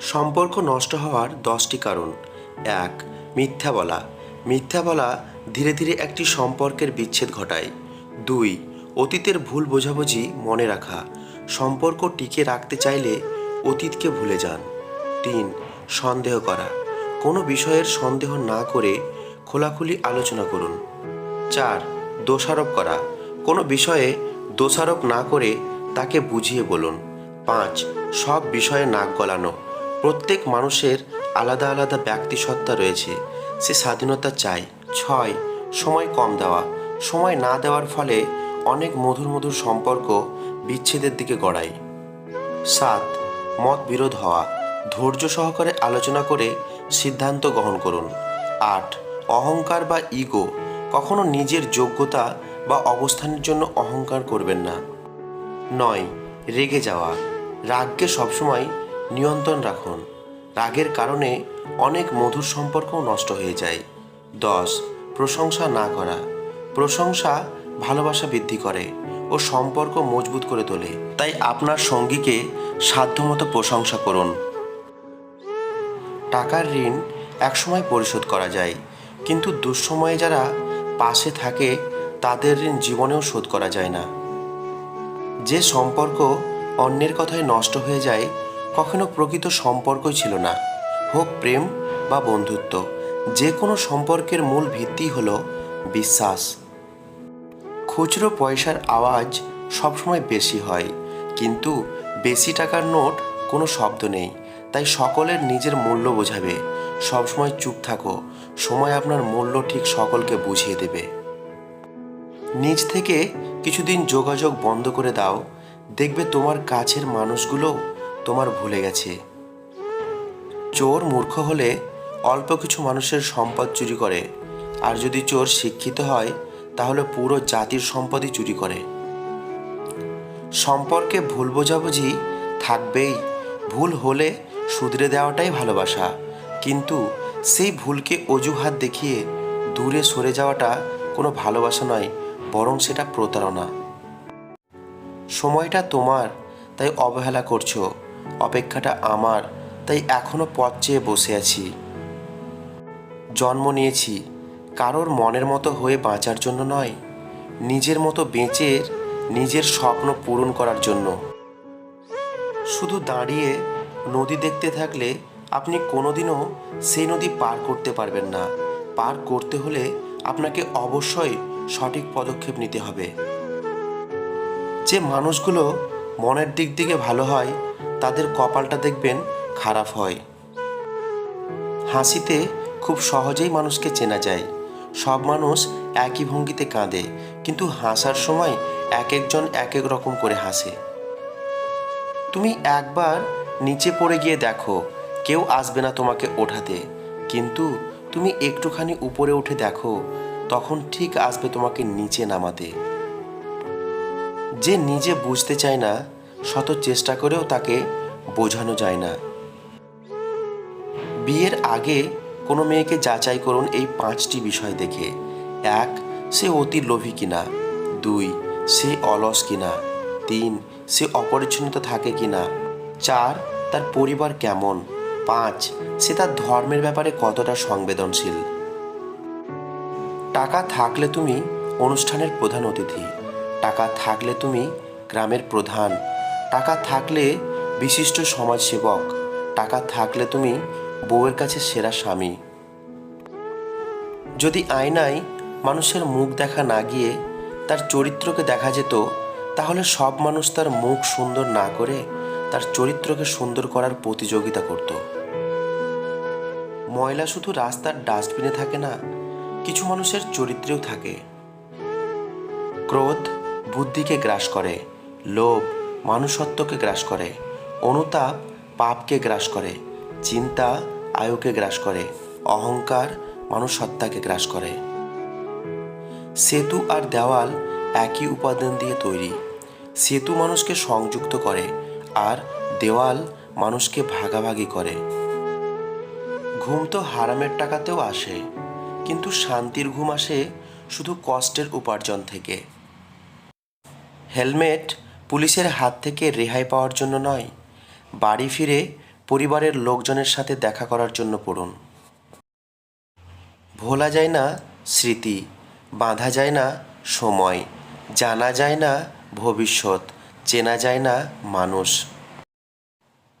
সম্পর্ক নষ্ট হওয়ার দশটি কারণ। এক, মিথ্যা বলা। মিথ্যা বলা ধীরে ধীরে একটি সম্পর্কের বিচ্ছেদ ঘটায়। দুই, অতীতের ভুল বোঝাবুঝি মনে রাখা। সম্পর্ক টিকে রাখতে চাইলে অতীতকে ভুলে যান। তিন, সন্দেহ করা। কোনো বিষয়ের সন্দেহ না করে খোলাখুলি আলোচনা করুন। চার, দোষারোপ করা। কোনো বিষয়ে দোষারোপ না করে তাকে বুঝিয়ে বলুন। পাঁচ, সব বিষয়ে নাক গলানো। প্রত্যেক মানুষের আলাদা আলাদা ব্যক্তিসত্তা রয়েছে। সে স্বাধীনতা চায়, ছয়, সময় কম দেওয়া। সময় না দেওয়ার ফলে অনেক মধুর মধুর সম্পর্ক বিচ্ছেদের দিকে গড়ায়। সাত মত বিরোধ হওয়া। ধৈর্য সহকারে আলোচনা করে সিদ্ধান্ত গ্রহণ করুন। আট, অহংকার বা ইগো। কখনো নিজের যোগ্যতা বা অবস্থানের জন্য অহংকার করবেন না। নয়, রেগে যাওয়া। রাগকে সবসময় নিয়ন্ত্রণ রাখুন। রাগের কারণে অনেক মধুর সম্পর্কও নষ্ট হয়ে যায়। দশ, প্রশংসা না করা। প্রশংসা ভালোবাসা বৃদ্ধি করে ও সম্পর্ক মজবুত করে তোলে। তাই আপনার সঙ্গীকে সাধ্যমতো প্রশংসা করুন। টাকার ঋণ একসময় পরিশোধ করা যায়। কিন্তু দুঃসময়ে যারা পাশে থাকে, তাদের ঋণ জীবনেও শোধ করা যায় না। যে সম্পর্ক অন্যের কথায় নষ্ট হয়ে যায় কখনো প্রকৃত সম্পর্কই ছিল না। হোক প্রেম বা বন্ধুত্ব যে কোনো সম্পর্কের মূল ভিত্তি হলো বিশ্বাস। খুচরো পয়সার আওয়াজ সবসময় বেশি হয়, কিন্তু বেশি টাকার নোট কোনো শব্দ নেই, তাই সকলের নিজের মূল্য বোঝাবে। সবসময় চুপ থাকো, সময় আপনার মূল্য ঠিক সকলকে বুঝিয়ে দেবে। নিজ থেকে কিছুদিন যোগাযোগ বন্ধ করে দাও, দেখবে তোমার কাছের মানুষগুলো তোমার ভুলে গেছে। চোর মূর্খ হলে অল্প কিছু মানুষের সম্পদ চুরি করে। আর যদি চোর শিক্ষিত হয়, তাহলে পুরো জাতির সম্পদই চুরি করে। সম্পর্কে ভুল বোঝাবুঝি থাকবেই। ভুল হলে শুধরে দেওয়াটাই ভালোবাসা। কিন্তু সেই ভুলকে অজুহাত দেখিয়ে দূরে সরে যাওয়াটা কোনো ভালোবাসা নয়, বরং সেটা প্রতারণা। সময়টা তোমার, তাই অবহেলা করছ। অপেক্ষাটা আমার, তাই এখনও পথ চেয়ে বসে আছি। জন্ম নিয়েছি কারোর মনের মতো হয়ে বাঁচার জন্য নয়, নিজের মতো বেঁচে নিজের স্বপ্ন পূরণ করার জন্য। শুধু দাঁড়িয়ে নদী দেখতে থাকলে আপনি কোনোদিনও সেই নদী পার করতে পারবেন না। পার করতে হলে আপনাকে অবশ্যই সঠিক পদক্ষেপ নিতে হবে। যে মানুষগুলো মনের দিক থেকে ভালো হয় তাদের কপালটা দেখবেন খারাপ হয়। হাসিতে খুব সহজেই মানুষকে চেনা যায়। সব মানুষ একই ভঙ্গিতে কাঁদে, কিন্তু হাসার সময় এক একজন এক এক রকম করে হাসে। তুমি একবার নিচে পড়ে গিয়ে দেখো, কেউ আসবে না তোমাকে ওঠাতে। কিন্তু তুমি একটুখানি উপরে উঠে দেখো, তখন ঠিক আসবে তোমাকে নিচে নামাতে। যে নিজে বুঝতে চায় না শত চেষ্টা করেও তাকে বোঝানো যায় না। বিয়ের আগে কোনো মেয়েকে যাচাই করুন এই পাঁচটি বিষয় দেখে। এক, সে অতি লোভী কিনা। দুই, সে অলস কিনা। তিন, সে অপরিচ্ছন্নতা থাকে কিনা। চার, তার পরিবার কেমন। পাঁচ, সে তার ধর্মের ব্যাপারে কতটা সংবেদনশীল। টাকা থাকলে তুমি অনুষ্ঠানের প্রধান অতিথি। টাকা থাকলে তুমি গ্রামের প্রধান। টাকা থাকলে বিশিষ্ট সমাজসেবক, টাকা থাকলে তুমি বউয়ের কাছে সেরা স্বামী। যদি আয়নায় মানুষের মুখ দেখা না গিয়ে তার চরিত্রকে দেখা যেত, তাহলে সব মানুষ তার মুখ সুন্দর না করে তার চরিত্রকে সুন্দর করার প্রতিযোগিতা করত। ময়লা শুধু রাস্তার ডাস্টবিনে থাকে না, কিছু মানুষের চরিত্রেও থাকে। ক্রোধ বুদ্ধিকে গ্রাস করে, লোভ মানুষত্বকে গ্রাস করে, অনুতাপ পাপকে গ্রাস করে, চিন্তা আয়ুকে গ্রাস করে, অহংকার মানুষত্বাকে গ্রাস করে। সেতু আর দেওয়াল একই উপাদান দিয়ে তৈরি। সেতু মানুষকে সংযুক্ত করে আর দেওয়াল মানুষকে ভাগাভাগি করে। ঘুম তো হারামের টাকাতেও আসে, কিন্তু শান্তির ঘুম আসে শুধু কষ্টের উপার্জন থেকে। হেলমেট পুলিশের হাত থেকে রেহাই পাওয়ার জন্য নয়, বাড়ি ফিরে পরিবারের লোকজনের সাথে দেখা করার জন্য পড়ুন। ভোলা যায় না স্মৃতি, বাঁধা যায় না সময়, জানা যায় না ভবিষ্যৎ, চেনা যায় না মানুষ।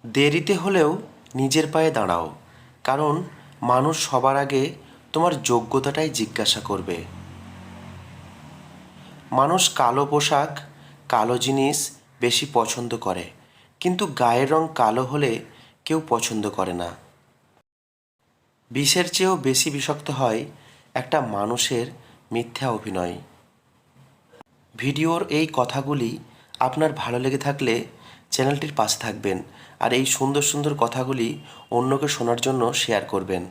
দেরিতে হলেও নিজের পায়ে দাঁড়াও, কারণ মানুষ সবার আগে তোমার যোগ্যতাটাই জিজ্ঞাসা করবে। মানুষ কালো পোশাক কালো জিনিস বেশি পছন্দ করে। কিন্তু গায়ের রং কালো হলে কেউ পছন্দ করে না। বিষের চেয়েও বেশি বিষাক্ত হয় একটা মানুষের মিথ্যা অভিনয়। ভিডিওর এই কথাগুলি আপনার ভালো লেগে থাকলে চ্যানেলটির পাশে থাকবেন আর এই সুন্দর সুন্দর কথাগুলি অন্যকে শোনার জন্য শেয়ার করবেন।